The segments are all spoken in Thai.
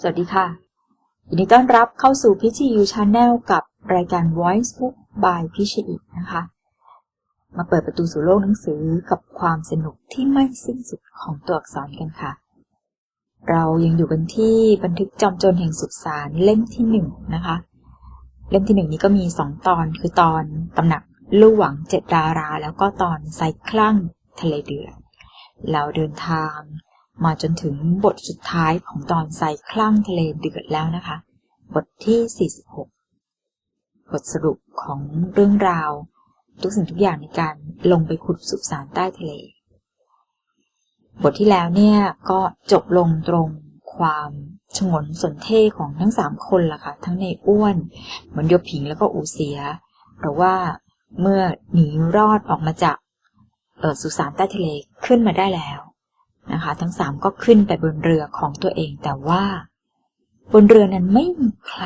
สวัสดีค่ะยินดีต้อนรับเข้าสู่พิชิยูชาแนลกับรายการ Voice Book by พิชิอีนะคะ มาเปิดประตูสู่โลกหนังสือกับความสนุกที่ไม่สิ้นสุดของตัวอักษรกันค่ะ เรายังอยู่กันที่บันทึกจอมโจรแห่งสุสานเล่มที่หนึ่งนะคะ เล่มที่หนึ่งนี้ก็มีสองตอนคือตอนตำหนักลู่หวังเจ็ดดารา แล้วก็ตอนไซคลั่งทะเลเดือดเราเดินทาง มาจนถึงบทสุดท้ายของตอนไซคลั่งทะเลเดือดแล้วนะคะ บทที่ 46 บทสรุปของเรื่องราว ทุกสิ่งทุกอย่างในการลงไปขุดสุสานใต้ทะเล บทที่แล้วเนี่ยก็จบลงตรงความฉงนสนเท่ของทั้งสามคนล่ะค่ะ ทั้งในอ้วน เหมือนโยบผิงแล้วก็อูเสียเพราะว่าเมื่อหนีรอดออกมาจากออสุสานใต้ทะเลขึ้นมาได้แล้ว นะคะ ทั้งสามก็ขึ้นไปบนเรือของตัวเอง แต่ว่า บนเรือนั้นไม่มีใคร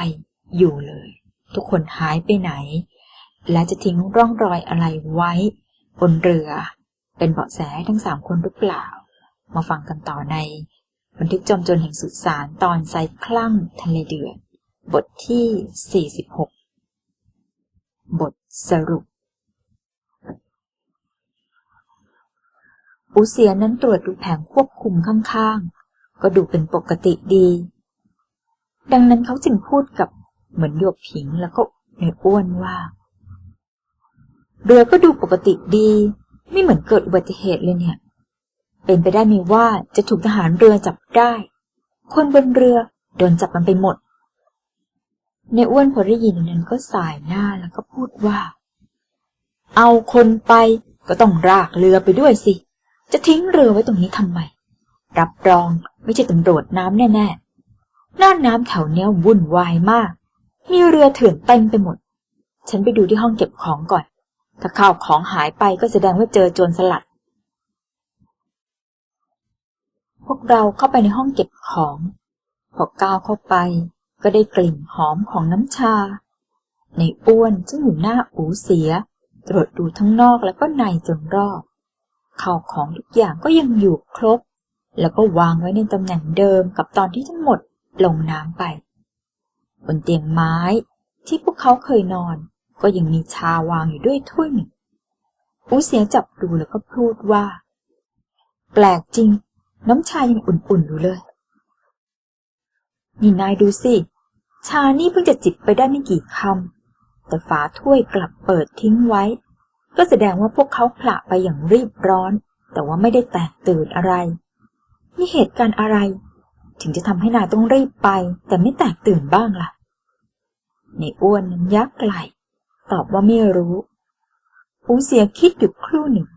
อยู่เลย ทุกคนหายไปไหน และจะทิ้งร่องรอยอะไรไว้ บนเรือ เป็นเบาะแสทั้งสามคนหรือเปล่า มาฟังกันต่อใน บันทึกจอมโจรแห่งสุสานตอนไซคลั่งทะเลเดือด บทที่ 46 บทสรุป อูเซียนั้นตรวจดูแผงควบคุมข้างๆ ก็ดูเป็นปกติดี ดังนั้นเขาจึงพูดกับเหมือนหยกผิงแล้วก็ในอ้วนว่า เรือก็ดูปกติดี ไม่เหมือนเกิดอุบัติเหตุเลยเนี่ย เป็นไปได้ไหมว่าจะถูกทหารเรือจับได้ คนบนเรือโดนจับมันไปหมด ในอ้วนพอได้ยินนั้นก็สายหน้าแล้วก็พูดว่า เอาคนไปก็ต้องรากเรือไปด้วยสิ จะทิ้งเรือไว้ตรงนี้ทำไม รับรองไม่ใช่ตำรวจน้ำแน่ๆน่านน้ำแถวเนี้ยวุ่นวายมาก มีเรือเถื่อนเต็มไปหมด ฉันไปดูที่ห้องเก็บของก่อน ถ้าข้าวของหายไปก็แสดงว่าเจอโจรสลัด พวกเราเข้าไปในห้องเก็บของ พอก้าวเข้าไปก็ได้กลิ่นหอมของน้ำชา ในอ้วนซึ่งอยู่หน้าอูเสีย ตรวจดูทั้งนอกแล้วก็ในจนรอบ ข้าวของทุกอย่างก็ยังอยู่ครบ แล้วก็วางไว้ในตำแหน่งเดิมกับตอนที่ทั้งหมดลงน้ำไป บนเตียงไม้ที่พวกเขาเคยนอน ก็ยังมีชาวางอยู่ด้วยถ้วยหนึ่งอูเสียจับดูแล้วก็พูดว่า แปลกจริง น้ำชายังอุ่นๆอยู่เลย นี่นายดูสิ ชานี่เพิ่งจะจิบไปได้ไม่กี่คำแต่ฝาถ้วยกลับเปิดทิ้งไว้ ก็แสดงว่าพวกเขาผละไปอย่างรีบร้อน แต่ว่าไม่ได้แตกตื่นอะไรนี่เหตุการณ์อะไร ถึงจะทำให้นายต้องรีบไป แต่ไม่แตกตื่นบ้างล่ะ ในอ้วนนั้นยักไหลตอบว่าไม่รู้อูเสียคิดอยู่ครู่หนึ่ง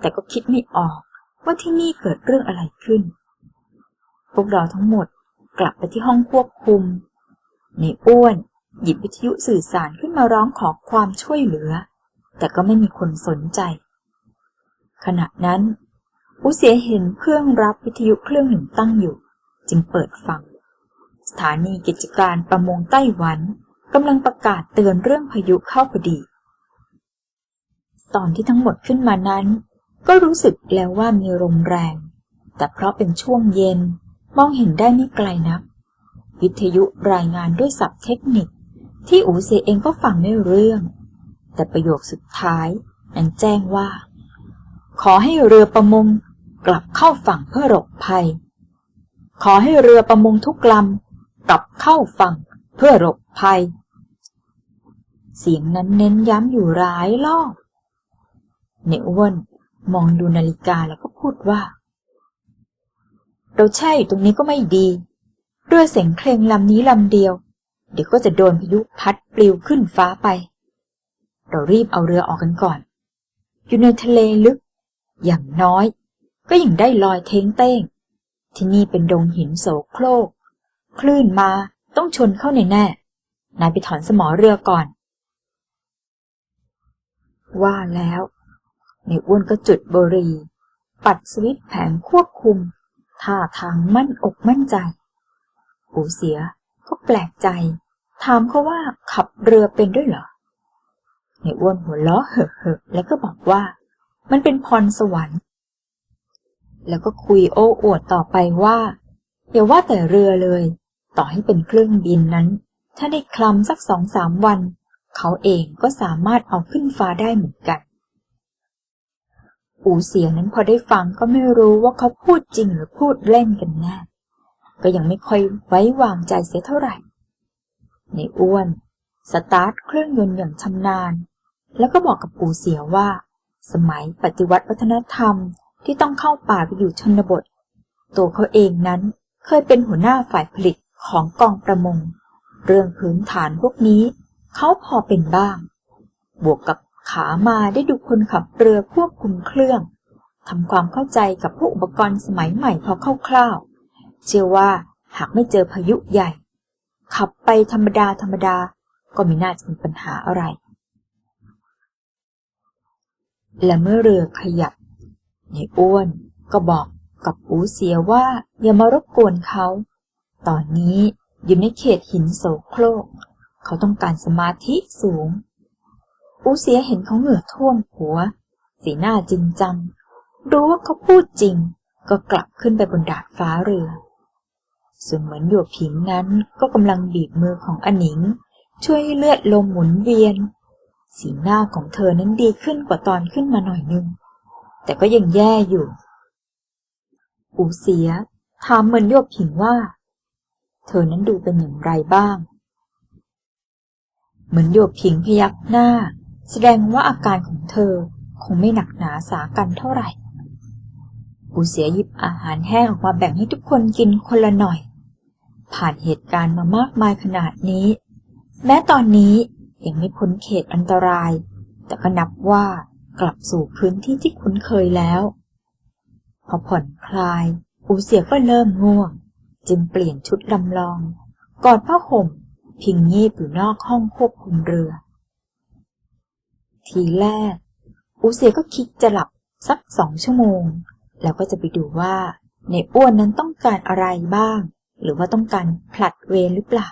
แต่ก็คิดไม่ออกว่าที่นี่เกิดเรื่องอะไรขึ้น พวกเราทั้งหมดกลับไปที่ห้องควบคุม ในอ้วนหยิบวิทยุสื่อสารขึ้นมาร้องขอความช่วยเหลือ แต่ก็ไม่มีคนสนใจ ขณะนั้นอูเสียเห็นเครื่องรับวิทยุเครื่องหนึ่งตั้งอยู่ จึงเปิดฟัง สถานีกิจการประมงไต้หวันกำลังประกาศเตือนเรื่องพายุเข้าพอดี ตอนที่ทั้งหมดขึ้นมานั้น ก็รู้สึกแล้วว่ามีลมแรง แต่เพราะเป็นช่วงเย็นมองเห็นได้ไม่ไกลนัก วิทยุรายงานด้วยศัพท์เทคนิค ที่อูเซเองก็ฟังไม่เรื่อง แต่ประโยคสุดท้ายนั้นแจ้งว่า ขอให้เรือประมงกลับเข้าฝั่งเพื่อหลบภัย ขอให้เรือประมงทุกลำกลับเข้าฝั่งเพื่อหลบภัย เสียงนั้นเน้นย้ำอยู่หลายรอบเนอ้วนมองดูนาฬิกาแล้วก็พูดว่า เราแช่อยู่ตรงนี้ก็ไม่ดี เรือเสียงเคลงลำนี้ลำเดียว เดี๋ยวก็จะโดนพายุพัดปลิวขึ้นฟ้าไป เรารีบเอาเรือออกกันก่อน อยู่ในทะเลลึก อย่างน้อย ก็ยังได้ลอยเทงเต้ง ที่นี่เป็นดงหินโสโครก คลื่นมาต้องชนเข้าในแน่ นายไปถอนสมอเรือก่อน ว่าแล้วในอ้วนก็จุดบรี ปัดสวิตแผงควบคุม ท่าทางมั่นอกมั่นใจอูเสียก็แปลกใจ ถามเขาว่าขับเรือเป็นด้วยเหรอ ในอ้วนหัวล้อเห่อๆแล้วก็บอกว่า มันเป็นพรสวรรค์ แล้วก็คุยโอ้อวดต่อไปว่าอย่าว่าแต่เรือเลย ต่อให้เป็นเครื่องบินนั้น ถ้าได้คลำสักสองสามวัน เขาเองก็สามารถเอาขึ้นฟ้าได้เหมือนกัน อูเสียนั้นพอได้ฟังก็ไม่รู้ว่าเขาพูดจริงหรือพูดเล่นกันแน่ก็ยังไม่ค่อยไว้วางใจเสียเท่าไหร่ ในอ้วน สตาร์ทเครื่องยนต์อย่างชำนาญ แล้วก็บอกกับปู่เสียว่า สมัยปฏิวัติวัฒนธรรมที่ต้องเข้าป่าไปอยู่ชนบท ตัวเขาเองนั้นเคยเป็นหัวหน้าฝ่ายผลิตของกองประมง เรื่องพื้นฐานพวกนี้ เขาพอเป็นบ้าง บวกกับขามาได้ดูคนขับเรือควบคุมเครื่องทำความเข้าใจกับพวกอุปกรณ์สมัยใหม่พอคร่าวๆเชื่อว่าหากไม่เจอพายุใหญ่ ขับไปธรรมดาธรรมดาก็ไม่น่าจะมีปัญหาอะไร และเมื่อเรือขยับในอ้วนก็บอกกับอูเสียว่าอย่ามารบกวนเขา ตอนนี้อยู่ในเขตหินโสโครก เขาต้องการสมาธิสูง อูเสียเห็นเขาเหงื่อท่วมหัว สีหน้าจริงจัง รู้ว่าเขาพูดจริง ก็กลับขึ้นไปบนดาดฟ้าเรือ ส่วนเหมือนหยวกผิงนั้นก็กำลังบีบมือของอนิง ช่วยให้เลือดลมหมุนเวียน สีหน้าของเธอนั้นดีขึ้นกว่าตอนขึ้นมาหน่อยนึง แต่ก็ยังแย่อยู่อูเสียถามเหมือนโยบผิงว่า เธอนั้นดูเป็นอย่างไรบ้าง เหมือนโยบผิงพยักหน้า แสดงว่าอาการของเธอคงไม่หนักหนาสากันเท่าไหร่อูเสียหยิบอาหารแห้งออกมาแบ่งให้ทุกคนกินคนละหน่อย ผ่านเหตุการณ์มามากมายขนาดนี้ แม้ตอนนี้ ยังไม่พ้นเขตอันตราย แต่ก็นับว่ากลับสู่พื้นที่ที่คุ้นเคยแล้ว พอผ่อนคลาย อูเสียก็เริ่มง่วง จึงเปลี่ยนชุดลำลอง กอดผ้าห่ม พิงงีบอยู่นอกห้องควบคุมเรือ ทีแรก อูเสียก็คิดจะหลับสักสองชั่วโมง แล้วก็จะไปดูว่า ในอ้วนนั้นต้องการอะไรบ้าง หรือว่าต้องการผลัดเวรหรือเปล่า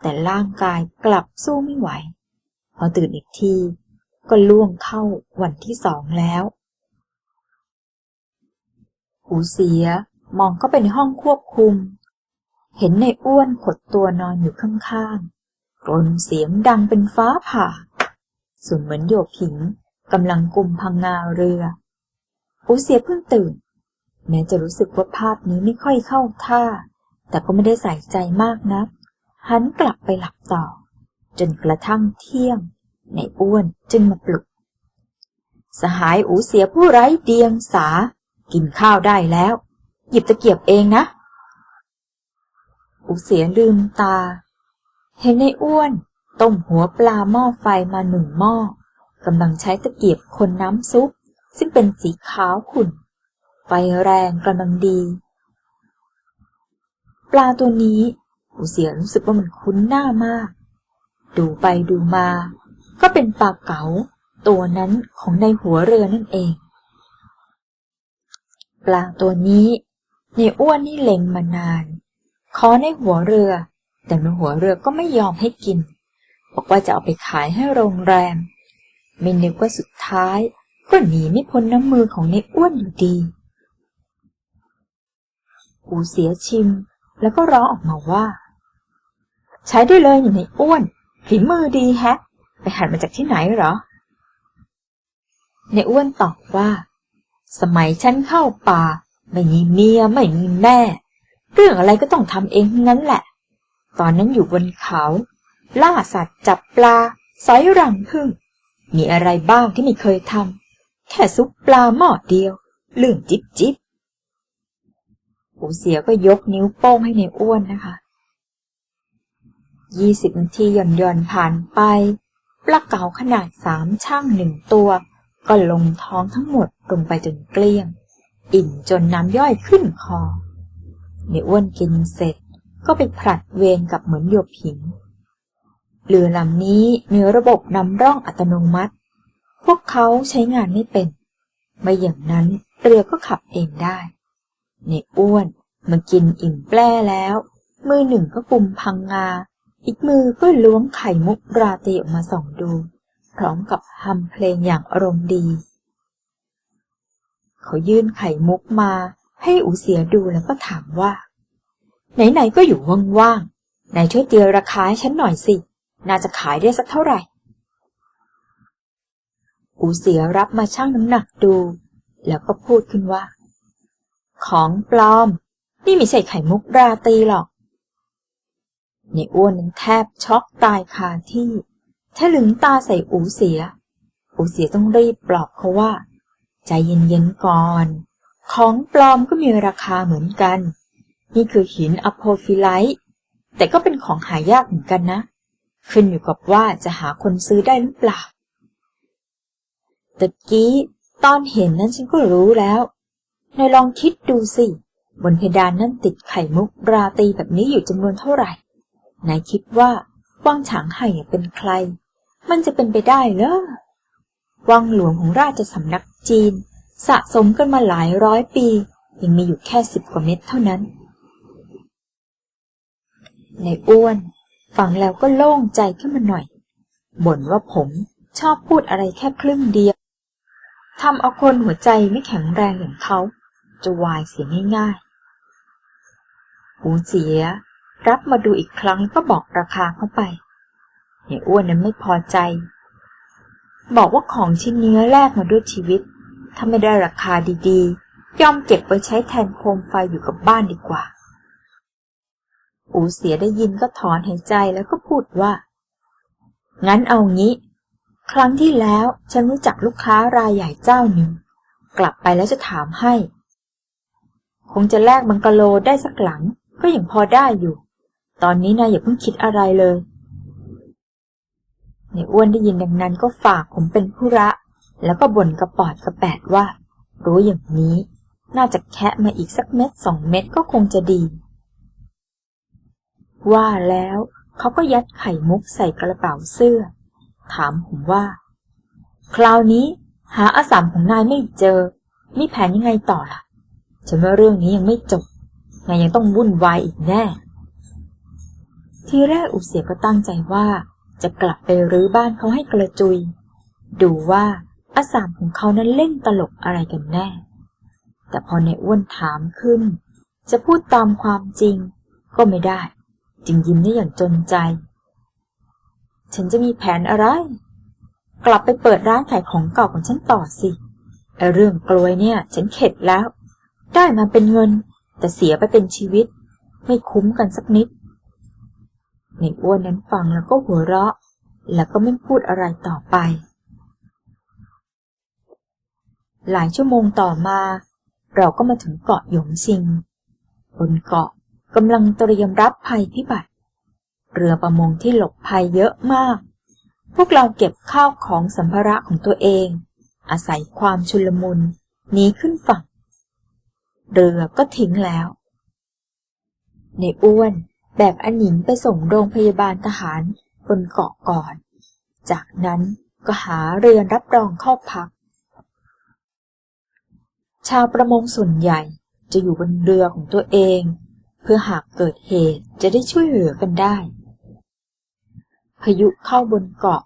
แต่ร่างกายกลับสู้ไม่ไหว พอตื่นอีกที ก็ล่วงเข้าวันที่สองแล้ว หูเสียมองเข้าไปในห้องควบคุม เห็นในอ้วนขดตัวนอนอยู่ข้างๆกรนเสียงดังเป็นฟ้าผ่า ส่วนเหมือนโยกหิงกำลังกุมพังงาเรืออูเสียเพิ่งตื่น แม้จะรู้สึกว่าภาพนี้ไม่ค่อยเข้าท่า แต่ก็ไม่ได้ใส่ใจมากนัก หันกลับไปหลับต่อ จนกระทั่งเที่ยง ในอ้วนจึงมาปลุก สหายอูเสียผู้ไร้เดียงสา กินข้าวได้แล้ว หยิบตะเกียบเองนะ อูเสียลืมตา เห็นในอ้วน ต้มหัวปลาหม้อไฟมาหนึ่งหม้อกำลังใช้ตะเกียบคนน้ำซุป ซึ่งเป็นสีขาวขุ่น ไฟแรงกำลังดี ปลาตัวนี้ อูเสียรู้สึกว่ามันคุ้นหน้ามาก ดูไปดูมา ก็เป็นปลาเก๋าตัวนั้นของในหัวเรือนั่นเอง ปลาตัวนี้ในอ้วนนี่เล็งมานาน ขอในหัวเรือ แต่ในหัวเรือก็ไม่ยอมให้กิน บอกว่าจะเอาไปขายให้โรงแรม ไม่นึกว่าสุดท้าย ก็หนีไม่พ้นน้ำมือของในอ้วนอยู่ดีอูเสียชิมแล้วก็ร้องออกมาว่า ใช้ได้เลยอยู่ในอ้วน ฝีมือดีแฮะ ไปหัดมาจากที่ไหนหรอ ในอ้วนตอบว่า สมัยฉันเข้าป่า ไม่มีเมียไม่มีแม่ เรื่องอะไรก็ต้องทำเองงั้นแหละ ตอนนั้นอยู่บนเขา ล่าสัตว์จับปลาสอยรังพึ่ง มีอะไรบ้างที่ไม่เคยทำแค่ซุปปลาหม้อเดียว เรื่องจิบจิบปูเสียก็ยกนิ้วโป้งให้ในอ้วนนะคะ ยี่สิบนาทีหย่อนย่อนผ่านไป ปลาเก๋าขนาดสามช่างหนึ่งตัว ก็ลงท้องทั้งหมดลงไปจนเกลี้ยง อิ่มจนน้ำย่อยขึ้นคอในอ้วนกินเสร็จก็ไปผลัดเวรกับเหมือนโยบผิงเรือลำนี้มีระบบนำร่องอัตโนมัติ พวกเขาใช้งานไม่เป็น ไม่อย่างนั้นเรือก็ขับเองได้ ในอ้วนมันกินอิ่มแปร่แล้ว มือหนึ่งก็กุมพังงา อีกมือก็ล้วงไข่มุกราตรีออกมาส่องดู พร้อมกับฮัมเพลงอย่างอารมณ์ดี เขายื่นไข่มุกมาให้อูเสียดูแล้วก็ถามว่า ไหนๆก็อยู่ว่างๆนายช่วยเตียราคาให้ฉันหน่อยสิ น่าจะขายได้สักเท่าไหร่ อูเสียรับมาชั่งน้ำหนักดู แล้วก็พูดขึ้นว่า ของปลอม นี่ไม่ใช่ไข่มุกราตรีหรอก ในอ้วนนั้นแทบช็อกตายคาที่ถ้าลึงตาใส่อูเสีย อูเสียต้องรีบปลอบเขาว่า ใจเย็นๆก่อน ของปลอมก็มีราคาเหมือนกัน นี่คือหินอโพฟิไลต์แต่ก็เป็นของหายากเหมือนกันนะ ขึ้นอยู่กับว่าจะหาคนซื้อได้หรือเปล่าตะกี้ตอนเห็นนั้นฉันก็รู้แล้วนายลองคิดดูสิ บนเพดานนั่นติดไข่มุกราตรีแบบนี้อยู่จำนวนเท่าไหร่ นายคิดว่าวังฉางไห่เป็นใคร มันจะเป็นไปได้เหรอวังหลวงของราชสำนักจีน สะสมกันมาหลายร้อยปี ยังมีอยู่แค่สิบกว่าเม็ดเท่านั้น ในอ้วนฟังแล้วก็โล่งใจขึ้นมาหน่อย บ่นว่าผมชอบพูดอะไรแค่ครึ่งเดียวทำเอาคนหัวใจไม่แข็งแรงอย่างเขา จะวายเสียง่ายๆ หูเสีย รับมาดูอีกครั้งก็บอกราคาเข้าไปในอ้วนนั้นไม่พอใจ บอกว่าของชิ้นเนื้อแลกมาด้วยชีวิต ถ้าไม่ได้ราคาดีๆ ยอมเก็บไว้ใช้แทนโคมไฟอยู่กับบ้านดีกว่า อูเสียได้ยินก็ถอนหายใจแล้วก็พูดว่า งั้นเอางี้ ครั้งที่แล้วฉันรู้จักลูกค้ารายใหญ่เจ้าหนึ่ง กลับไปแล้วจะถามให้ คงจะแลกบังกะโลได้สักหลังก็ยังพอได้อยู่ ตอนนี้นายอย่าเพิ่งคิดอะไรเลยในอ้วนได้ยินดังนั้นก็ฝากผมเป็นผู้ระ แล้วก็บ่นกระปอดกระแปดว่า รู้อย่างนี้ น่าจะแคะมาอีกสักเม็ดสองเม็ดก็คงจะดี ว่าแล้วเขาก็ยัดไข่มุกใส่กระเป๋าเสื้อ ถามผมว่า คราวนี้หาอาสามของนายไม่เจอ มีแผนยังไงต่อล่ะฉันว่าเรื่องนี้ยังไม่จบ นายยังต้องวุ่นวายอีกแน่ ทีแรกอุเสียก็ตั้งใจว่า จะกลับไปรื้อบ้านเขาให้กระจุย ดูว่าอาสามของเขานั้นเล่นตลกอะไรกันแน่ แต่พอในอ้วนถามขึ้น จะพูดตามความจริง ก็ไม่ได้ จึงยิ้มได้อย่างจนใจ ฉันจะมีแผนอะไร กลับไปเปิดร้านขายของเก่าของฉันต่อสิไอเรื่องกลวยเนี่ย ฉันเข็ดแล้ว ได้มาเป็นเงิน แต่เสียไปเป็นชีวิต ไม่คุ้มกันสักนิด ในอ้วนนั้นฟังแล้วก็หัวเราะ แล้วก็ไม่พูดอะไรต่อไป หลายชั่วโมงต่อมา เราก็มาถึงเกาะหยงซิง บนเกาะกำลังเตรียมรับภัยพิบัติ เรือประมงที่หลบภัยเยอะมาก พวกเราเก็บข้าวของสัมภาระของตัวเอง อาศัยความชุลมุนหนีขึ้นฝั่ง เรือก็ทิ้งแล้ว ในอ้วน แบกอันหญิงไปส่งโรงพยาบาลทหารบนเกาะก่อน จากนั้นก็หาเรือนรับรองเข้าพัก ชาวประมงส่วนใหญ่จะอยู่บนเรือของตัวเอง เพื่อหากเกิดเหตุจะได้ช่วยเหลือกันได้ พายุเข้าบนเกาะ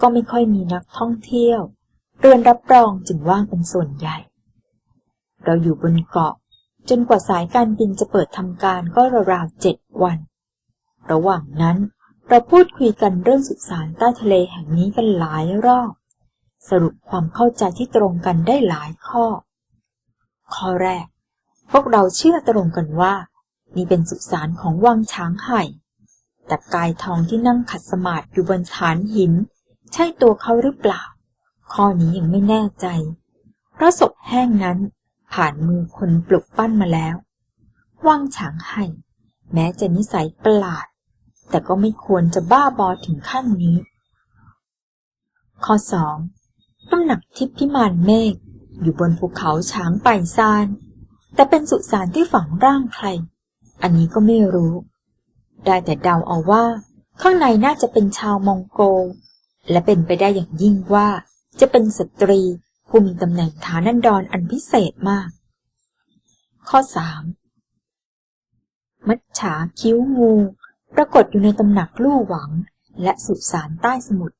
ก็ไม่ค่อยมีนักท่องเที่ยว เรือนรับรองจึงว่างเป็นส่วนใหญ่ เราอยู่บนเกาะจนกว่าสายการบินจะเปิดทำการก็ราวๆเจ็ดวัน ระหว่างนั้นเราพูดคุยกันเรื่องสุสานใต้ทะเลแห่งนี้กันหลายรอบ สรุปความเข้าใจที่ตรงกันได้หลายข้อ ข้อแรก พวกเราเชื่อตรงกันว่า นี่เป็นสุสานของวังช้างไห่แต่กายทองที่นั่งขัดสมาธิอยู่บนฐานหิน ใช่ตัวเขาหรือเปล่า ข้อนี้ยังไม่แน่ใจ เพราะศพแห้งนั้นผ่านมือคนปลุกปั้นมาแล้ว วังช้างไห่แม้จะนิสัยประหลาด แต่ก็ไม่ควรจะบ้าบอถึงขั้นนี้ ข้อสองตำหนักทิพพิมานเมฆอยู่บนภูเขาช้างไปซาน แต่เป็นสุสานที่ฝังร่างใคร อันนี้ก็ไม่รู้ ได้แต่เดาเอาว่า ข้างในน่าจะเป็นชาวมองโกและเป็นไปได้อย่างยิ่งว่า จะเป็นสตรีผู้มีตำแหน่งฐานันดรออันพิเศษมาก ข้อสามมัจฉาคิ้วงู ปรากฏอยู่ในตำหนักลู่หวัง และสุสานใต้สมุทร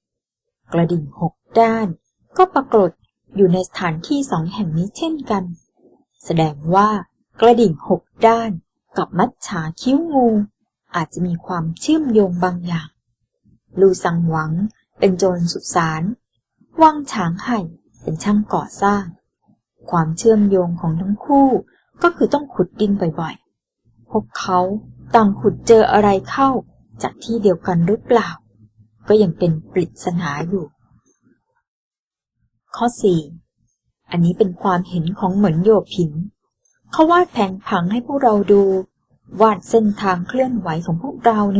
กระดิ่งหกด้าน ก็ปรากฏอยู่ในสถานที่สองแห่งนี้เช่นกัน แสดงว่ากระดิ่งหกด้าน กับมัจฉาคิ้วงู อาจจะมีความเชื่อมโยงบางอย่าง ลูซังหวังเป็นโจรสุสานว่างฉางไห่เป็นช่างก่อสร้าง ความเชื่อมโยงของทั้งคู่ก็คือต้องขุดดินบ่อยๆ พวกเขา ต่างขุดเจออะไรเข้าจากที่เดียวกันหรือเปล่า ก็ยังเป็นปริศนาอยู่ ข้อ 4 อันนี้เป็นความเห็นของเหมือนโยผิงเขาวาดแผนผังให้พวกเราดู วาดเส้นทางเคลื่อนไหวของพวกเราใน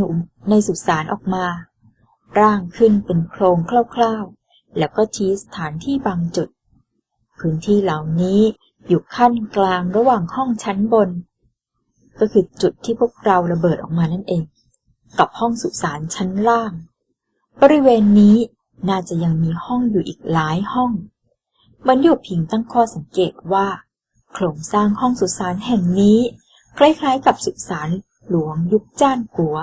ในสุสานออกมา ร่างขึ้นเป็นโครงคร่าวๆ แล้วก็ชี้สถานที่บางจุด พื้นที่เหล่านี้อยู่ขั้นกลางระหว่างห้องชั้นบน ก็คือจุดที่พวกเราระเบิดออกมานั่นเอง กับห้องสุสานชั้นล่าง บริเวณนี้น่าจะยังมีห้องอยู่อีกหลายห้องมันโยพิงตั้งข้อสังเกตว่า โครงสร้างห้องสุสานแห่งนี้ คล้ายๆกับสุสานหลวงยุคจ้านกัว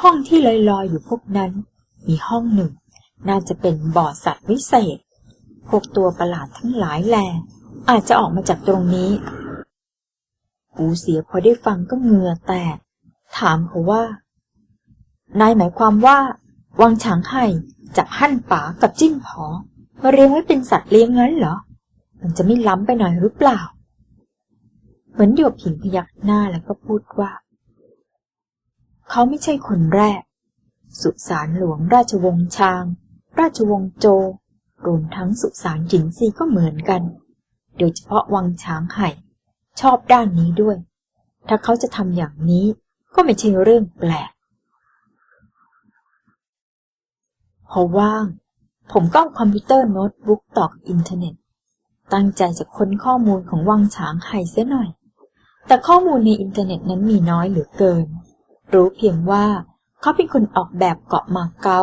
ห้องที่ลอยๆอยู่พวกนั้น มีห้องหนึ่ง น่าจะเป็นบ่อสัตว์วิเศษ พวกตัวประหลาดทั้งหลายแล อาจจะออกมาจากตรงนี้ หูเสียพอได้ฟังก็เหงื่อแตก ถามเขาว่า นายหมายความว่า วังฉางไห่จับหั่นป๋ากับจิ้นผอ มาเลี้ยงไว้เป็นสัตว์เลี้ยงงั้นเหรอ มันจะไม่ล้ำไปหน่อยหรือเปล่า เหมือนโยบผิงพยักหน้าแล้วก็พูดว่า เขาไม่ใช่คนแรก สุสานหลวงราชวงศ์ชาง ราชวงศ์โจ รวมทั้งสุสานจินซีก็เหมือนกัน โดยเฉพาะวังช้างไห่ ชอบด้านนี้ด้วย ถ้าเขาจะทำอย่างนี้ก็ไม่ใช่เรื่องแปลก พอว่าง ผมก็คอมพิวเตอร์โน้ตบุ๊กต่อกับอินเทอร์เน็ต ตั้งใจจะค้นข้อมูลของวังช้างไห่เสียหน่อย แต่ข้อมูลในอินเทอร์เน็ตนั้นมีน้อยเหลือเกิน รู้เพียงว่าเขาเป็นคนออกแบบเกาะมาเก๊า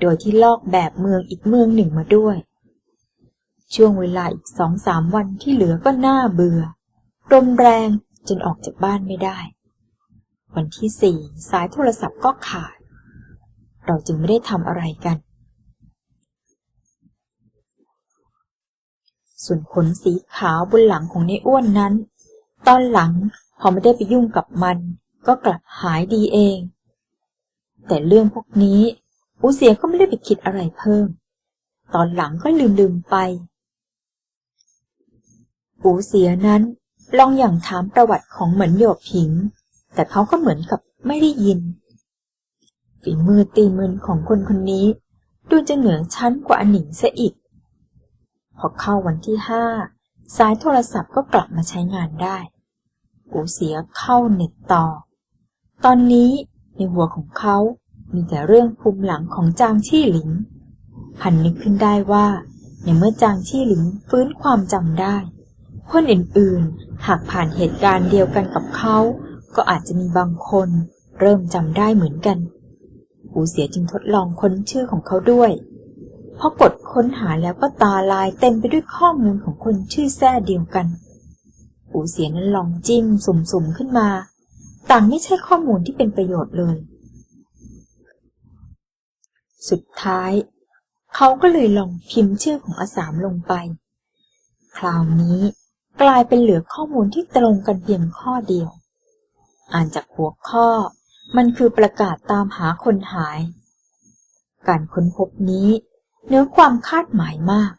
โดยที่ลอกแบบเมืองอีกเมืองหนึ่งมาด้วย ช่วงเวลาอีกสองสามวันที่เหลือก็น่าเบื่อ ลมแรงจนออกจากบ้านไม่ได้ วันที่สี่สายโทรศัพท์ก็ขาด เราจึงไม่ได้ทำอะไรกัน ส่วนขนสีขาวบนหลังของในอ้วนนั้น ตอนหลังพอไม่ได้ไปยุ่งกับมันก็กลับหายดีเอง แต่เรื่องพวกนี้ อูเสียก็ไม่ได้ไปคิดอะไรเพิ่ม ตอนหลังก็ลืมลืมไป อูเสียนั้น ลองอย่างถามประวัติของเหมือนโยบผิง แต่เขาก็เหมือนกับไม่ได้ยิน ฝีมือตีมืนของคนคนนี้ ดูจะเหนือชั้นกว่าอนิงเสียอีก พอเข้าวันที่ห้าสายโทรศัพท์ก็กลับมาใช้งานได้อูเสียเข้าเน็ตต่อ ตอนนี้ในหัวของเขามีแต่เรื่องภูมิหลังของจางชี่หลิง พันนึกขึ้นได้ว่าในเมื่อจางชี่หลิงฟื้นความจำได้ คนอื่นๆ หากผ่านเหตุการณ์เดียวกันกับเขา ก็อาจจะมีบางคนเริ่มจำได้เหมือนกันอูเสียจึงทดลองค้นชื่อของเขาด้วยพอกดค้นหาแล้วก็ตาลายเต็มไปด้วยข้อมูลของคนชื่อแท้เดียวกันอูเสียนั้นลองจิ้มสุ่มๆขึ้นมา ต่างไม่ใช่ข้อมูลที่เป็นประโยชน์เลย สุดท้าย เขาก็เลยลองพิมพ์ชื่อของอาสามลงไป คราวนี้ กลายเป็นเหลือข้อมูลที่ตรงกันเพียงข้อเดียว อ่านจากหัวข้อ มันคือประกาศตามหาคนหาย การค้นพบนี้เนื้อความคาดหมายมาก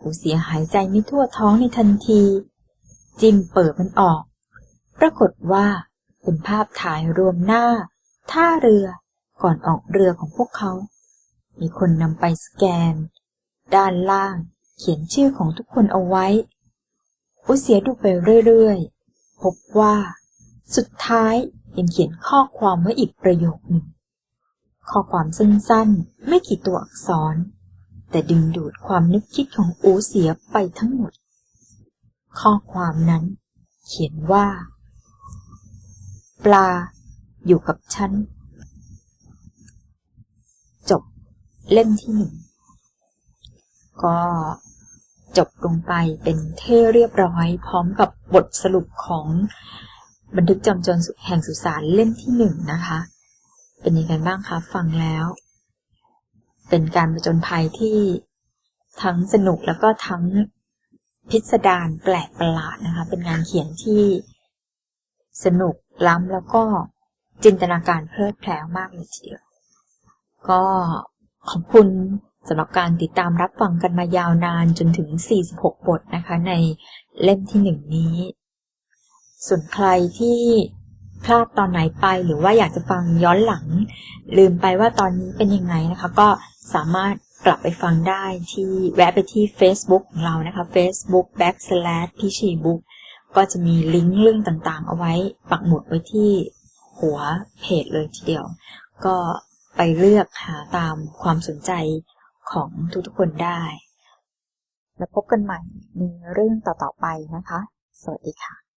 ผู้เสียหายใจไม่ทั่วท้องในทันที จิมเปิดมันออก ปรากฏว่าเป็นภาพถ่ายรวมหน้า ท่าเรือก่อนออกเรือของพวกเขา มีคนนำไปสแกน ด้านล่างเขียนชื่อของทุกคนเอาไว้ อุเสียดูไปเรื่อยๆ พบว่า สุดท้ายยังเขียนข้อความไว้อีกประโยคหนึ่ง ข้อความสั้นๆ ไม่กี่ตัวอักษร แต่ดึงดูดความนึกคิดของอูเสียไปทั้งหมด ข้อความนั้น เขียนว่า ปลา อยู่กับฉัน จบเล่มที่หนึ่งก็ จบลงไปเป็นเท่เรียบร้อย พร้อมกับบทสรุปของบันทึกจำจนแห่งสุสานเล่มที่หนึ่งนะคะ เป็นยังไงบ้างคะฟังแล้ว เป็นการประจนภัยที่ทั้งสนุกแล้วก็ทั้งพิสดารแปลกประหลาดนะคะ เป็นงานเขียนที่สนุกล้ำแล้วก็จินตนาการเพลิดเพลมากเลยทีเดียว ก็ขอบคุณ สำหรับการติดตามรับฟังกันมายาวนานจนถึง 46 บทนะคะในเล่มที่หนึ่งนี้ ส่วนใครที่พลาดตอนไหนไปหรือว่าอยากจะฟังย้อนหลัง ลืมไปว่าตอนนี้เป็นยังไงนะคะ ก็สามารถกลับไปฟังได้ที่แวะไปที่ Facebook ของเรานะคะ Facebook backslash พิชีบุ๊กก็จะมีลิงก์เรื่องต่างๆ เอาไว้ปักหมุดไว้ที่หัวเพจเลยทีเดียว ก็ไปเลือกหาตามความสนใจ ของทุกๆคนได้ แล้วพบกันใหม่ในเรื่องต่อๆไปนะคะ สวัสดีค่ะ